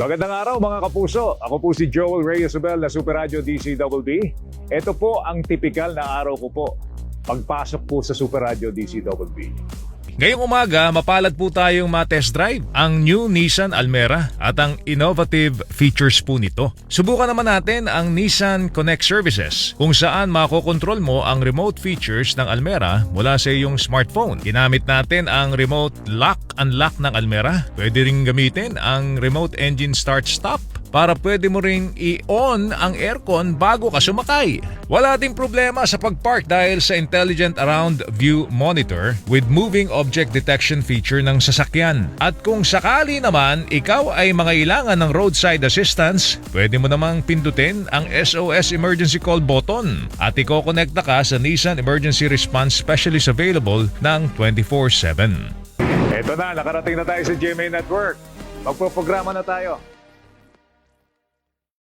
Magandang araw mga kapuso. Ako po si Joel Reyes Abel na Super Radio DCWB. Ito po ang tipikal na araw ko po. Pagpasok po sa Super Radio DCWB. Ngayong umaga, mapalad po tayong ma-test drive ang new Nissan Almera at ang innovative features po nito. Subukan naman natin ang Nissan Connect Services kung saan makokontrol mo ang remote features ng Almera mula sa iyong smartphone. Ginamit natin ang remote lock-unlock ng Almera. Pwede ring gamitin ang remote engine start-stop para pwede mo ring i-on ang aircon bago ka sumakay. Wala ding problema sa pag-park dahil sa Intelligent Around View Monitor with moving object detection feature ng sasakyan. At kung sakali naman ikaw ay mangailangan ng roadside assistance, pwede mo namang pindutin ang SOS Emergency Call button at iko-connecta ka sa Nissan Emergency Response Specialist available ng 24-7. Ito na, nakarating na tayo sa GMA Network. Magpoprograma na tayo.